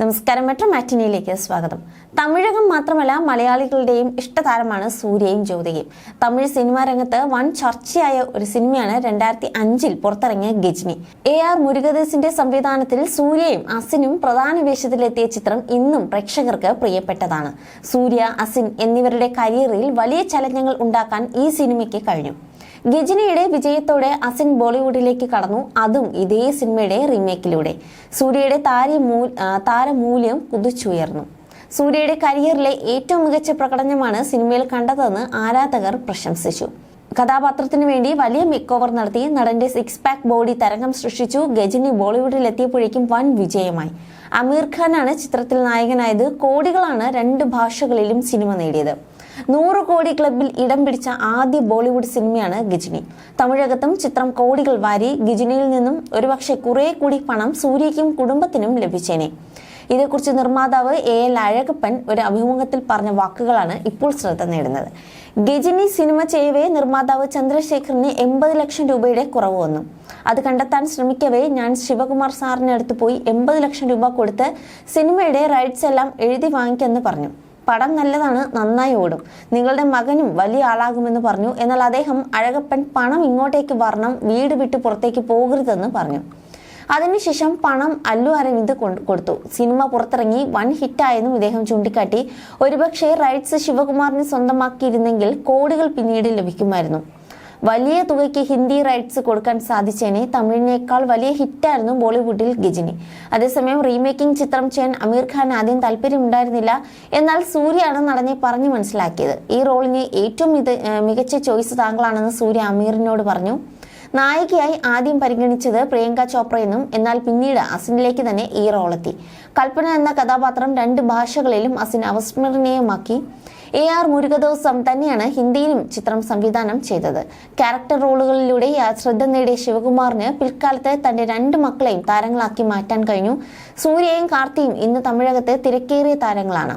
നമസ്കാരം. മെട്രോ മാറ്റിനിയിലേക്ക് സ്വാഗതം. തമിഴകം മാത്രമല്ല മലയാളികളുടെയും ഇഷ്ടതാരമാണ് സൂര്യയും ജ്യോതികയും. തമിഴ് സിനിമാ രംഗത്ത് വൻ ചർച്ചയായ ഒരു സിനിമയാണ് രണ്ടായിരത്തി അഞ്ചിൽ പുറത്തിറങ്ങിയ ഗജ്നി എ ആർ മുരുകദാസിന്റെ സംവിധാനത്തിൽ സൂര്യയും അസിനും പ്രധാന വേഷത്തിലെത്തിയ ചിത്രം ഇന്നും പ്രേക്ഷകർക്ക് പ്രിയപ്പെട്ടതാണ്. സൂര്യ അസിൻ എന്നിവരുടെ കരിയറിൽ വലിയ ചലനങ്ങൾ ഉണ്ടാക്കാൻ ഈ സിനിമയ്ക്ക് കഴിഞ്ഞു. ഗജനിയുടെ വിജയത്തോടെ അസിൻ ബോളിവുഡിലേക്ക് കടന്നു. അതും ഇതേ സിനിമയുടെ റീമേക്കിലൂടെ. സൂര്യയുടെ താരമൂല്യം കുതിച്ചുയർന്നു. സൂര്യയുടെ കരിയറിലെ ഏറ്റവും മികച്ച പ്രകടനമാണ് സിനിമയിൽ കണ്ടതെന്ന് ആരാധകർ പ്രശംസിച്ചു. കഥാപാത്രത്തിനു വേണ്ടി വലിയ മേക്ക് ഓവർ നടത്തി നടന്റെ സിക്സ് പാക്ക് ബോഡി തരംഗം സൃഷ്ടിച്ചു ഗജനി ബോളിവുഡിൽ എത്തിയപ്പോഴേക്കും വൻ വിജയമായി. അമീർ ഖാനാണ് ചിത്രത്തിൽ നായകനായത്. കോടികളാണ് രണ്ട് ഭാഷകളിലും സിനിമ നേടിയത്. നൂറ് കോടി ക്ലബിൽ ഇടം പിടിച്ച ആദ്യ ബോളിവുഡ് സിനിമയാണ് ഗജിനി. തമിഴകത്തും ചിത്രം കോടികൾ വാരി ഗജിനിയിൽ നിന്നും ഒരുപക്ഷെ കുറെ കൂടി പണം സൂര്യയ്ക്കും കുടുംബത്തിനും ലഭിച്ചേനെ. ഇതേക്കുറിച്ച് നിർമ്മാതാവ് എ എൽ അഴകപ്പൻ ഒരു അഭിമുഖത്തിൽ പറഞ്ഞ വാക്കുകളാണ് ഇപ്പോൾ ശ്രദ്ധ നേടുന്നത്. ഗജിനി സിനിമ ചെയ്യവേ നിർമ്മാതാവ് ചന്ദ്രശേഖറിന് എൺപത് ലക്ഷം രൂപയുടെ കുറവ് വന്നു. അത് കണ്ടെത്താൻ ശ്രമിക്കവേ ഞാൻ ശിവകുമാർ സാറിനടുത്ത് പോയി എൺപത് ലക്ഷം രൂപ കൊടുത്ത് സിനിമയുടെ റൈറ്റ്സ് എല്ലാം എഴുതി വാങ്ങിക്കെന്ന് പറഞ്ഞു. പടം നല്ലതാണ് നന്നായി ഓടും. നിങ്ങളുടെ മകനും വലിയ ആളാകുമെന്ന് പറഞ്ഞു. എന്നാൽ അദ്ദേഹം അഴകപ്പൻ പണം ഇങ്ങോട്ടേക്ക് വരണം വീട് വിട്ട് പുറത്തേക്ക് പോകരുതെന്ന് പറഞ്ഞു. അതിനുശേഷം പണം അല്ലു അരവിന്ദ് കൊടുത്തു. സിനിമ പുറത്തിറങ്ങി വൺ ഹിറ്റായെന്നും ഇദ്ദേഹം ചൂണ്ടിക്കാട്ടി. ഒരുപക്ഷെ റൈറ്റ്സ് ശിവകുമാറിന് സ്വന്തമാക്കിയിരുന്നെങ്കിൽ കോടികൾ പിന്നീട് ലഭിക്കുമായിരുന്നു. വലിയ തുകയ്ക്ക് ഹിന്ദി റൈറ്റ്സ് കൊടുക്കാൻ സാധിച്ചേനെ തമിഴിനേക്കാൾ വലിയ ഹിറ്റായിരുന്നു ബോളിവുഡിൽ ഗജിനി. അതേസമയം റീമേക്കിംഗ് ചിത്രം ചെയ്യാൻ അമീർ ഖാൻ ആദ്യം താല്പര്യമുണ്ടായിരുന്നില്ല. എന്നാൽ സൂര്യയാണ് നടനെ പറഞ്ഞു മനസ്സിലാക്കിയത്. ഈ റോളിന് ഏറ്റവും മികച്ച ചോയ്സ് താങ്കളാണെന്ന് സൂര്യ അമീറിനോട് പറഞ്ഞു. നായികയായി ആദ്യം പരിഗണിച്ചത് പ്രിയങ്ക ചോപ്രയെന്നും എന്നാൽ പിന്നീട് അസിനിലേക്ക് തന്നെ ഈ റോളെത്തി. കൽപ്പന എന്ന കഥാപാത്രം രണ്ട് ഭാഷകളിലും അസിൻ അവസ്മരണീയമാക്കി. എ ആർ മുരുകദോസം തന്നെയാണ് ഹിന്ദിയിലും ചിത്രം സംവിധാനം ചെയ്തത്. ക്യാരക്ടർ റോളുകളിലൂടെ ശ്രദ്ധ നേടിയ ശിവകുമാറിന് പിൽക്കാലത്ത് തന്റെ രണ്ട് മക്കളെയും താരങ്ങളാക്കി മാറ്റാൻ കഴിഞ്ഞു. സൂര്യയും കാർത്തിയും ഇന്ന് തമിഴകത്ത് തിരക്കേറിയ താരങ്ങളാണ്.